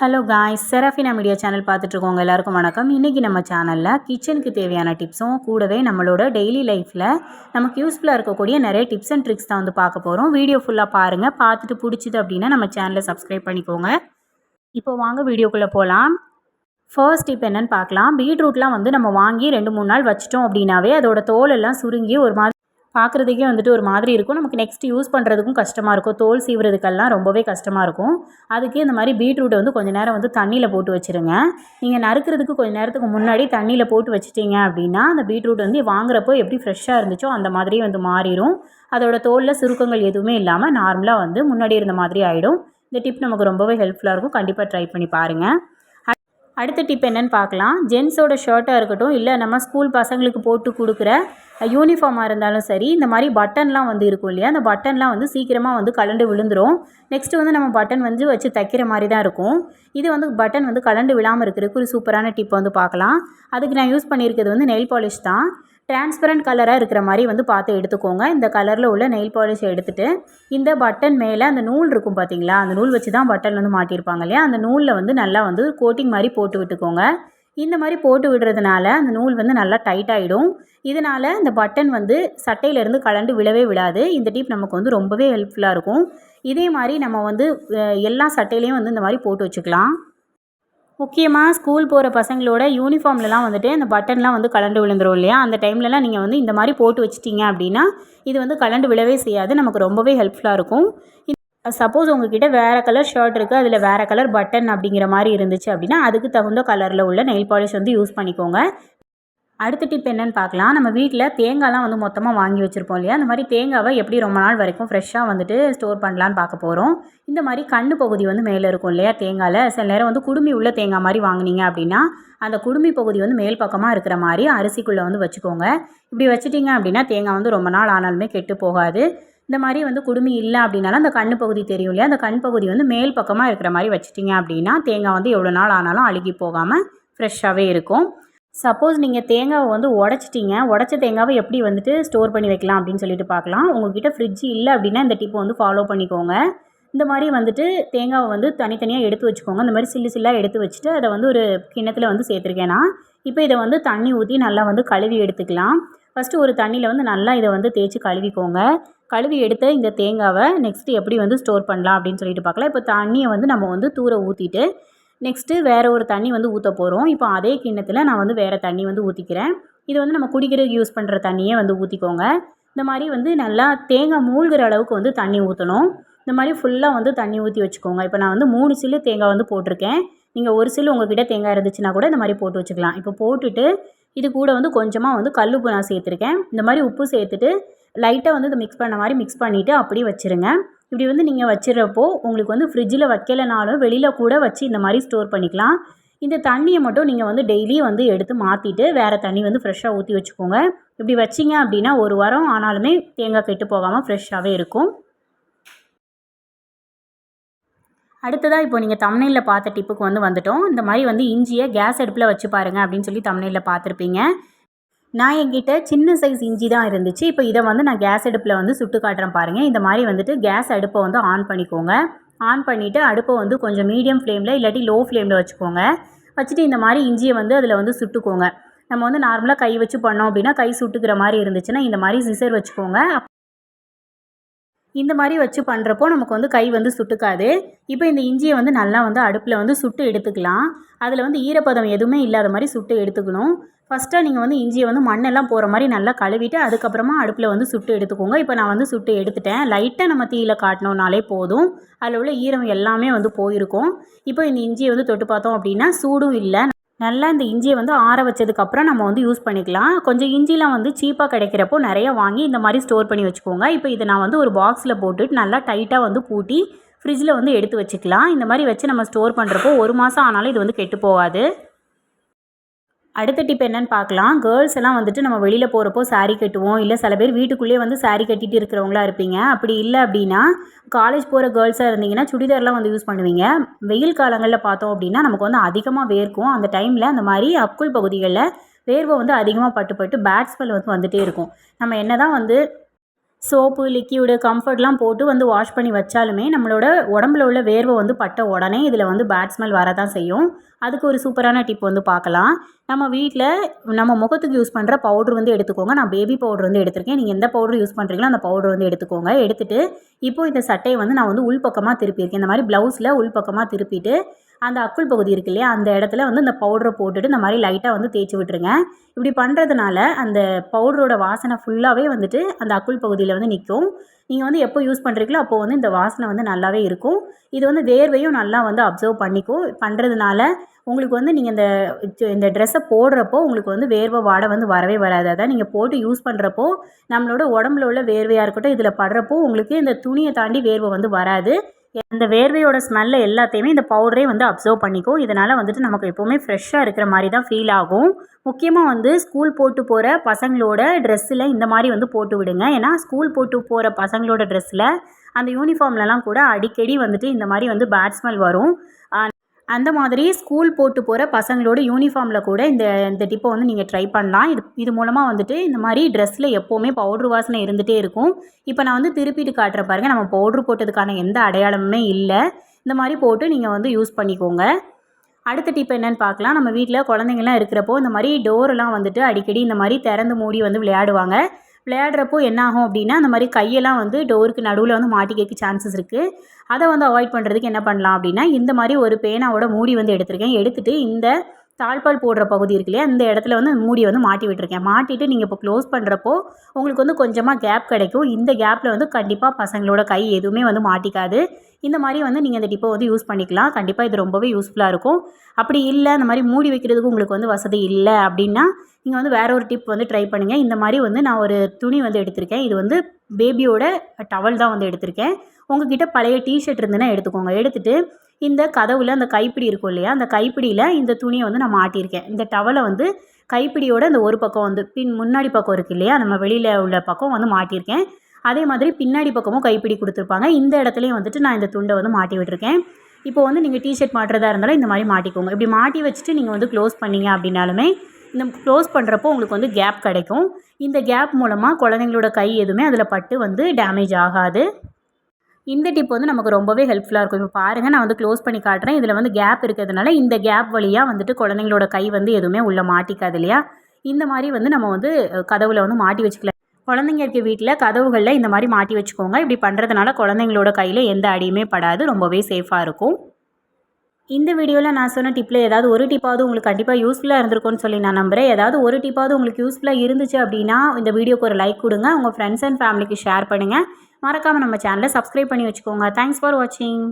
Hello guys Serafina media channel பார்த்துட்ருக்கோங்க எல்லாருக்கும் வணக்கம். இன்றைக்கி நம்ம சேனலில் கிச்சனுக்கு தேவையான டிப்ஸும் கூடவே நம்மளோட டெய்லி லைஃப்பில் நமக்கு யூஸ்ஃபுல்லாக இருக்கக்கூடிய நிறைய டிப்ஸ் அண்ட் ட்ரிக்ஸ் தான் வந்து பார்க்க போகிறோம் வீடியோ ஃபுல்லாக பாருங்கள் பார்த்துட்டு பிடிச்சிது அப்படின்னா நம்ம சேனலை சப்ஸ்கிரைப் பண்ணிக்கோங்க. இப்போ வாங்க வீடியோக்குள்ளே போகலாம் ஃபர்ஸ்ட் டிப் என்னென்னு பார்க்கலாம். பீட்ரூட்லாம் வந்து நம்ம வாங்கி ரெண்டு மூணு நாள் வச்சிட்டோம் அப்படின்னாவே அதோட தோல் எல்லாம் சுருங்கி ஒரு மாதிரி பார்க்குறதுக்கே வந்துட்டு ஒரு மாதிரி இருக்கும். நமக்கு நெக்ஸ்ட் யூஸ் பண்ணுறதுக்கும் கஷ்டமாக இருக்கும். தோல் சீவுறதுக்கெல்லாம் ரொம்பவே கஷ்டமாக இருக்கும். அதுக்கு இந்த மாதிரி பீட்ரூட்டை வந்து கொஞ்சம் நேரம் வந்து தண்ணியில் போட்டு வச்சுருங்க. நீங்கள் நறுக்கிறதுக்கு கொஞ்சம் நேரத்துக்கு முன்னாடி தண்ணியில் போட்டு வச்சிட்டிங்க அப்படின்னா அந்த பீட்ரூட் வந்து வாங்குறப்போ எப்படி ஃப்ரெஷ்ஷாக இருந்துச்சோ அந்த மாதிரியே வந்து மாறிடும் அதோட தோலில் சுருக்கங்கள் எதுவுமே இல்லாமல் நார்மலாக வந்து முன்னாடி இருந்த மாதிரி ஆகிடும் இந்த டிப் நமக்கு ரொம்பவே ஹெல்ப்ஃபுல்லாக இருக்கும். கண்டிப்பாக ட்ரை பண்ணி பாருங்கள் அடுத்த டிப் என்னென்னு பார்க்கலாம். ஜென்ஸோட ஷர்ட்டாக இருக்கட்டும் இல்லை நம்ம ஸ்கூல் பசங்களுக்கு போட்டு கொடுக்குற யூனிஃபார்மாக இருந்தாலும் சரி இந்த மாதிரி பட்டன்லாம் வந்து இருக்கும் இல்லையா? அந்த பட்டன்லாம் வந்து சீக்கிரமாக வந்து கலண்டு விழுந்துடும் நெக்ஸ்ட்டு வந்து நம்ம பட்டன் வந்து வச்சு தைக்கிற மாதிரி தான் இருக்கும். இது வந்து பட்டன் வந்து கலண்டு விழாமல் இருக்கிறதுக்கு ஒரு சூப்பரான டிப் வந்து பார்க்கலாம். அதுக்கு நான் யூஸ் பண்ணியிருக்கிறது வந்து நெயில் பாலிஷ் தான். டிரான்ஸ்பரண்ட் கலராக இருக்கிற மாதிரி வந்து பார்த்து எடுத்துக்கோங்க. இந்த கலரில் உள்ள நெயில் பாலிஷ் எடுத்துகிட்டு இந்த பட்டன் மேலே அந்த நூல் இருக்கும் பார்த்தீங்களா? அந்த நூல் வச்சு தான் பட்டன் வந்து மாட்டியிருப்பாங்க இல்லையா? அந்த நூலில் வந்து நல்லா வந்து கோட்டிங் மாதிரி போட்டு விட்டுக்கோங்க. இந்த மாதிரி போட்டு விடுறதுனால அந்த நூல் வந்து நல்லா டைட் ஆகிடும் இதனால் இந்த பட்டன் வந்து சட்டையிலேருந்து கலண்டு விழவே விழாது. இந்த டிப் நமக்கு வந்து ரொம்பவே ஹெல்ப்ஃபுல்லாக இருக்கும். இதே மாதிரி நம்ம வந்து எல்லா சட்டையிலையும் வந்து இந்த மாதிரி போட்டு வச்சுக்கலாம். முக்கியமாக ஸ்கூல் போகிற பசங்களோட யூனிஃபார்ம்லலாம் வந்துட்டு அந்த பட்டன்லாம் வந்து கலண்டு விழுந்துரும் இல்லையா? அந்த டைம்லலாம் நீங்கள் வந்து இந்த மாதிரி போட்டு வச்சிட்டிங்க அப்படின்னா இது வந்து கலண்டு விழவே செய்யாது. நமக்கு ரொம்பவே ஹெல்ப்ஃபுல்லாக இருக்கும். சப்போஸ் உங்ககிட்ட வேறு கலர் ஷர்ட் இருக்குது அதில் வேறு கலர் பட்டன் அப்படிங்கிற மாதிரி இருந்துச்சு அப்படின்னா அதுக்கு தகுந்த கலரில் உள்ள நெயில் பாலிஷ் வந்து யூஸ் பண்ணிக்கோங்க. அடுத்த டிப் என்னென்னு பார்க்கலாம். நம்ம வீட்டில் தேங்காய்லாம் வந்து மொத்தமாக வாங்கி வச்சுருப்போம் இல்லையா? அந்த மாதிரி தேங்காவை எப்படி ரொம்ப நாள் வரைக்கும் ஃப்ரெஷ்ஷாக வந்துட்டு ஸ்டோர் பண்ணலான்னு பார்க்க போகிறோம் இந்த மாதிரி கண்ணு பகுதி வந்து மேலே இருக்கும் இல்லையா தேங்காயில்? சில நேரம் வந்து குடுமி உள்ள தேங்காய் மாதிரி வாங்கினீங்க அப்படின்னா அந்த குடுமி பகுதி வந்து மேல் பக்கமாக இருக்கிற மாதிரி அரிசிக்குள்ளே வந்து வச்சுக்கோங்க. இப்படி வச்சுட்டிங்க அப்படின்னா தேங்காய் வந்து ரொம்ப நாள் ஆனாலுமே கெட்டு போகாது. இந்த மாதிரி வந்து குடுமி இல்லை அப்படின்னாலும் அந்த கண் பகுதி தெரியும் இல்லையா? அந்த கண் பகுதி வந்து மேல் பக்கமாக இருக்கிற மாதிரி வச்சுட்டிங்க அப்படின்னா தேங்காய் வந்து எவ்வளோ நாள் ஆனாலும் அழுகி போகாமல் ஃப்ரெஷ்ஷாகவே இருக்கும். சப்போஸ் நீங்கள் தேங்காவை வந்து உடச்சிட்டிங்க. உடச்ச தேங்காவை எப்படி வந்துட்டு ஸ்டோர் பண்ணி வைக்கலாம் அப்படின்னு சொல்லிட்டு பார்க்கலாம். உங்ககிட்ட ஃப்ரிட்ஜ் இல்லை அப்படின்னா இந்த டிப்பை வந்து ஃபாலோ பண்ணிக்கோங்க. இந்த மாதிரி வந்துட்டு தேங்காவை வந்து தனித்தனியாக எடுத்து வச்சுக்கோங்க. இந்த மாதிரி சில்லு சில்லாக எடுத்து வச்சுட்டு அதை வந்து ஒரு கிண்ணத்தில் வந்து சேர்த்துருக்கேன்னா இப்போ இதை வந்து தண்ணி ஊற்றி நல்லா வந்து கழுவி எடுத்துக்கலாம். ஃபஸ்ட்டு ஒரு தண்ணியில் வந்து நல்லா இதை வந்து தேய்ச்சி கழுவிக்கோங்க. கழுவி எடுத்த இந்த தேங்காவை நெக்ஸ்ட்டு எப்படி வந்து ஸ்டோர் பண்ணலாம் அப்படின்னு சொல்லிட்டு பார்க்கலாம். இப்போ தண்ணியை வந்து நம்ம வந்து தூர ஊற்றிட்டு நெக்ஸ்ட்டு வேறு ஒரு தண்ணி வந்து ஊற்ற போகிறோம் இப்போ அதே கிண்ணத்தில் நான் வந்து வேறு தண்ணி வந்து ஊற்றிக்கிறேன் இது வந்து நம்ம குடிக்கிறதுக்கு யூஸ் பண்ணுற தண்ணியே வந்து ஊற்றிக்கோங்க இந்த மாதிரி வந்து நல்லா தேங்காய் மூழ்கிற அளவுக்கு வந்து தண்ணி ஊற்றணும் இந்த மாதிரி ஃபுல்லாக வந்து தண்ணி ஊற்றி வச்சுக்கோங்க. இப்போ நான் வந்து மூணு சில்லு தேங்காய் வந்து போட்டிருக்கேன். நீங்கள் ஒரு சில்லு உங்ககிட்ட தேங்காய் இருந்துச்சுன்னா கூட இந்த மாதிரி போட்டு வச்சுக்கலாம். இப்போ போட்டுட்டு இது கூட வந்து கொஞ்சமாக வந்து கல் உப்பு நான் சேர்த்துருக்கேன். இந்த மாதிரி உப்பு சேர்த்துட்டு லைட்டாக வந்து இதை மிக்ஸ் பண்ண மாதிரி மிக்ஸ் பண்ணிவிட்டு அப்படியே வச்சுருங்க. இப்படி வந்து நீங்கள் வச்சுறப்போ உங்களுக்கு வந்து ஃப்ரிட்ஜில் வைக்கலைனாலும் வெளியில் கூட வச்சு இந்த மாதிரி ஸ்டோர் பண்ணிக்கலாம். இந்த தண்ணியை மட்டும் நீங்கள் வந்து டெய்லி வந்து எடுத்து மாற்றிட்டு வேறு தண்ணி வந்து ஃப்ரெஷ்ஷாக ஊற்றி வச்சுக்கோங்க. இப்படி வச்சிங்க அப்படின்னா ஒரு வாரம் ஆனாலுமே தேங்காய் கெட்டு போகாமல் ஃப்ரெஷ்ஷாகவே இருக்கும். அடுத்ததாக இப்போ நீங்கள் தமிழில் பார்த்த டிப்புக்கு வந்து வந்துட்டோம். இந்த மாதிரி வந்து இஞ்சியை கேஸ் அடுப்பில் வச்சு பாருங்கள் அப்படின்னு சொல்லி தமிழில் பார்த்துருப்பீங்க. நான் என்கிட்ட சின்ன சைஸ் இஞ்சி தான் இருந்துச்சு. இப்போ இதை வந்து நான் கேஸ் அடுப்பில் வந்து சுட்டு காட்டுறேன் பாருங்கள் இந்த மாதிரி வந்துட்டு கேஸ் அடுப்பை வந்து ஆன் பண்ணிக்கோங்க. ஆன் பண்ணிவிட்டு அடுப்பை வந்து கொஞ்சம் மீடியம் ஃப்ளேமில் இல்லாட்டி லோ ஃப்ளேமில் வச்சுக்கோங்க. வச்சுட்டு இந்த மாதிரி இஞ்சியை வந்து அதில் வந்து சுட்டுக்கோங்க. நம்ம வந்து நார்மலாக கை வச்சு பண்ணோம் அப்படின்னா கை சுட்டுக்கிற மாதிரி இருந்துச்சுன்னா இந்த மாதிரி சிசர் வச்சுக்கோங்க. இந்த மாதிரி வச்சு பண்ணுறப்போ நமக்கு வந்து கை வந்து சுட்டுக்காது. இப்போ இந்த இஞ்சியை வந்து நல்லா வந்து அடுப்பில் வந்து சுட்டு எடுத்துக்கலாம். அதில் வந்து ஈரப்பதம் எதுவுமே இல்லாத மாதிரி சுட்டு எடுத்துக்கணும். ஃபஸ்ட்டாக நீங்கள் வந்து இஞ்சியை வந்து மண்ணெல்லாம் போகிற மாதிரி நல்லா கழுவிட்டு அதுக்கப்புறமா அடுப்பில் வந்து சுட்டு எடுத்துக்கோங்க. இப்போ நான் வந்து சுட்டு எடுத்துட்டேன். லைட்டாக நம்ம தீயில் காட்டினோம்னாலே போதும். அதில் உள்ள ஈரம் எல்லாமே வந்து போயிருக்கும். இப்போ இந்த இஞ்சியை வந்து தொட்டு பார்த்தோம் அப்படின்னா சூடும் இல்லை. நல்லா இந்த இஞ்சியை வந்து ஆற வச்சதுக்கப்புறம் நம்ம வந்து யூஸ் பண்ணிக்கலாம். கொஞ்சம் இஞ்சிலாம் வந்து சீப்பாக கிடைக்கிறப்போ நிறைய வாங்கி இந்த மாதிரி ஸ்டோர் பண்ணி வச்சுக்கோங்க. இப்போ இதை நான் வந்து ஒரு பாக்ஸில் போட்டுட்டு நல்லா டைட்டாக வந்து பூட்டி ஃப்ரிட்ஜில் வந்து எடுத்து வச்சுக்கலாம். இந்த மாதிரி வச்சு நம்ம ஸ்டோர் பண்ணுறப்போ ஒரு மாதம் ஆனாலும் இது வந்து கெட்டு போகாது. அடுத்த டிப் என்னென்னு பார்க்கலாம். கேர்ள்ஸ் எல்லாம் வந்துட்டு நம்ம வெளியில் போகிறப்போ சாரீ கட்டுவோம். இல்லை சில பேர் வீட்டுக்குள்ளேயே வந்து சாரீ கட்டிட்டு இருக்கிறவங்களா இருப்பீங்க. அப்படி இல்லை அப்படின்னா காலேஜ் போகிற கேர்ள்ஸாக இருந்தீங்கன்னா சுடிதார்லாம் வந்து யூஸ் பண்ணுவீங்க. வெயில் காலங்களில் பார்த்தோம் அப்படின்னா நமக்கு வந்து அதிகமாக வேர்க்கும். அந்த டைமில் அந்த மாதிரி அக்குள் பகுதிகளில் வேர்வை வந்து அதிகமாக பட்டு பட்டு பேட் ஸ்மெல் வந்து வந்துகிட்டே இருக்கும். நம்ம என்ன தான் வந்து சோப்பு லிக்யூடு கம்ஃபர்ட்லாம் போட்டு வந்து வாஷ் பண்ணி வச்சாலுமே நம்மளோட உடம்புல உள்ள வேர்வை வந்து பட்ட உடனே இதில் வந்து பேட் ஸ்மெல் வரதான் செய்யும். அதுக்கு ஒரு சூப்பரான டிப் வந்து பார்க்கலாம். நம்ம வீட்டில் நம்ம முகத்துக்கு யூஸ் பண்ணுற பவுட்ரு வந்து எடுத்துக்கோங்க. நான் பேபி பவுடர் வந்து எடுத்திருக்கேன். நீங்கள் எந்த பவுடர் யூஸ் பண்ணுறீங்களோ அந்த பவுடர் வந்து எடுத்துக்கோங்க. எடுத்துகிட்டு இப்போது இந்த சட்டையை வந்து நான் வந்து உள்பக்கமாக திருப்பியிருக்கேன். இந்த மாதிரி ப்ளவுஸில் உள்பக்கமாக திருப்பிட்டு அந்த அக்குள் பகுதி இருக்கு இல்லையா அந்த இடத்துல வந்து இந்த பவுடரை போட்டுட்டு இந்த மாதிரி லைட்டாக வந்து தேய்ச்சி விட்டுருங்க. இப்படி பண்ணுறதுனால அந்த பவுடரோட வாசனை ஃபுல்லாகவே வந்துட்டு அந்த அக்குள் பகுதியில் வந்து நிற்கும் நீங்கள் வந்து எப்போ யூஸ் பண்ணுறீங்களோ அப்போது வந்து இந்த வாசனை வந்து நல்லாவே இருக்கும். இது வந்து வேர்வையும் நல்லா வந்து அப்சர்வ் பண்ணிக்கும். பண்ணுறதுனால உங்களுக்கு வந்து நீங்கள் இந்த இந்த ட்ரெஸ்ஸை போடுறப்போ உங்களுக்கு வந்து வேர்வை வாடை வந்து வரவே வராது. அதான் நீங்கள் போட்டு யூஸ் பண்ணுறப்போ நம்மளோட உடம்புல உள்ள வேர்வையாக இருக்கட்டும் இதில் படுறப்போ உங்களுக்கு இந்த துணியை தாண்டி வேர்வை வந்து வராது. இந்த வேர்வையோட ஸ்மெல்லை எல்லாத்தையுமே இந்த பவுடரே வந்து அப்சர்வ் பண்ணிக்கும். இதனால் வந்துட்டு நமக்கு எப்போவுமே ஃப்ரெஷ்ஷாக இருக்கிற மாதிரி தான் ஃபீல் ஆகும். முக்கியமாக வந்து ஸ்கூல் போட்டு போகிற பசங்களோட ட்ரெஸ்ஸில் இந்த மாதிரி வந்து போட்டு விடுங்க. ஏன்னா ஸ்கூல் போட்டு போகிற பசங்களோட ட்ரெஸ்ஸில் அந்த யூனிஃபார்ம்லலாம் கூட அடிக்கடி வந்துட்டு இந்த மாதிரி வந்து பேட் ஸ்மெல் வரும். அந்த மாதிரி ஸ்கூல் போட்டு போகிற பசங்களோட யூனிஃபார்மில் கூட இந்த இந்த டிப்பை வந்து நீங்கள் ட்ரை பண்ணலாம். இது இது மூலமாக வந்துட்டு இந்த மாதிரி ட்ரெஸ்ஸில் எப்போவுமே பவுட்ரு வாசனை இருந்துகிட்டே இருக்கும். இப்போ நான் வந்து திருப்பிட்டு காட்டுற பாருங்கள் நம்ம பவுட்ரு போட்டதுக்கான எந்த அடையாளமுமே இல்லை. இந்த மாதிரி போட்டு நீங்கள் வந்து யூஸ் பண்ணிக்கோங்க. அடுத்த டிப் என்னென்னு பார்க்கலாம். நம்ம வீட்டில் குழந்தைங்கள்லாம் இருக்கிறப்போ இந்த மாதிரி டோரெல்லாம் வந்துட்டு அடிக்கடி இந்த மாதிரி திறந்து மூடி வந்து விளையாடுவாங்க. விளையாடுறப்போ என்னாகும் அப்படின்னா அந்த மாதிரி கையெல்லாம் வந்து டோருக்கு நடுவில் வந்து மாட்டிக்க சான்சஸ் இருக்குது அதை வந்து அவாய்ட் பண்ணுறதுக்கு என்ன பண்ணலாம் அப்படின்னா இந்த மாதிரி ஒரு பேனாவோட மூடி வந்து எடுத்திருக்கேன். எடுத்துகிட்டு இந்த தாழ்பால் போடுற பகுதி இருக்கு இல்லையா? இந்த இடத்துல வந்து மூடி வந்து மாட்டி விட்டுருக்கேன். மாட்டிட்டு நீங்கள் இப்போ க்ளோஸ் பண்ணுறப்போ உங்களுக்கு வந்து கொஞ்சமாக கேப் கிடைக்கும். இந்த கேப்பில் வந்து கண்டிப்பாக பசங்களோட கை எதுவுமே வந்து மாட்டிக்காது. இந்த மாதிரி வந்து நீங்கள் இந்த டிப்பை வந்து யூஸ் பண்ணிக்கலாம். கண்டிப்பாக இது ரொம்பவே யூஸ்ஃபுல்லாக இருக்கும். அப்படி இல்லை இந்த மாதிரி மூடி வைக்கிறதுக்கு உங்களுக்கு வந்து வசதி இல்லை அப்படின்னா நீங்கள் வந்து வேற ஒரு டிப் வந்து ட்ரை பண்ணுங்கள் இந்த மாதிரி வந்து நான் ஒரு துணி வந்து எடுத்திருக்கேன். இது வந்து பேபியோட டவல் தான் வந்து எடுத்திருக்கேன். உங்ககிட்ட பழைய டிஷர்ட் இருந்துன்னா எடுத்துக்கோங்க. எடுத்துகிட்டு இந்த கதவுல அந்த கைப்பிடி இருக்கும் இல்லையா? அந்த கைப்பிடியில் இந்த துணியை வந்து நான் மாட்டியிருக்கேன். இந்த டவலை வந்து கைப்பிடியோட இந்த ஒரு பக்கம் வந்து பின் முன்னாடி பக்கம் இருக்குது இல்லையா? நம்ம வெளியில் உள்ள பக்கம் வந்து மாட்டியிருக்கேன். அதே மாதிரி பின்னாடி பக்கமும் கைப்பிடி கொடுத்துருப்பாங்க. இந்த இடத்துலையும் வந்துட்டு நான் இந்த துண்டை வந்து மாட்டி விட்டுருக்கேன். இப்போ வந்து நீங்கள் டிஷர்ட் மாட்டுறதா இருந்தாலும் இந்த மாதிரி மாட்டிக்கோங்க. இப்படி மாட்டி வச்சுட்டு நீங்கள் வந்து க்ளோஸ் பண்ணீங்க அப்படின்னாலுமே இந்த க்ளோஸ் பண்ணுறப்போ உங்களுக்கு வந்து கேப் கிடைக்கும். இந்த கேப் மூலமாக குழந்தைங்களோட கை எதுவுமே அதில் பட்டு வந்து டேமேஜ் ஆகாது. இந்த டிப் வந்து நமக்கு ரொம்பவே ஹெல்ப்ஃபுல்லாக இருக்கும். இப்போ பாருங்கள் நான் வந்து க்ளோஸ் பண்ணி காட்டுறேன். இதில் வந்து கேப் இருக்கிறதுனால இந்த கேப் வழியாக வந்துட்டு குழந்தைங்களோட கை வந்து எதுவுமே உள்ளே மாட்டிக்காது இல்லையா? இந்த மாதிரி வந்து நம்ம வந்து கதவுல வந்து மாட்டி வச்சுக்கலாம். குழந்தைங்க இருக்க வீட்டில் கதவுகளில் இந்த மாதிரி மாட்டி வச்சுக்கோங்க. இப்படி பண்ணுறதுனால குழந்தைங்களோட கையில் எந்த அடியுமே படாது. ரொம்பவே சேஃபாக இருக்கும். இந்த வீடியோவில் நான் சொன்ன டிப்பில் ஏதாவது ஒரு டிப்பாவது உங்களுக்கு கண்டிப்பாக யூஸ்ஃபுல்லாக இருந்திருக்கும்னு சொல்லி நான் நம்புகிறேன் ஏதாவது ஒரு டிப்பாவது உங்களுக்கு யூஸ்ஃபுல்லாக இருந்துச்சு அப்படின்னா இந்த வீடியோக்கு ஒரு லைக் கொடுங்க. உங்கள் ஃப்ரெண்ட்ஸ் அண்ட் ஃபேமிலிக்கு ஷேர் பண்ணுங்கள் மறக்காமல் நம்ம சேனலை சப்ஸ்கிரைப் பண்ணி வச்சுக்கோங்க. தேங்க்ஸ் ஃபார் வாட்சிங்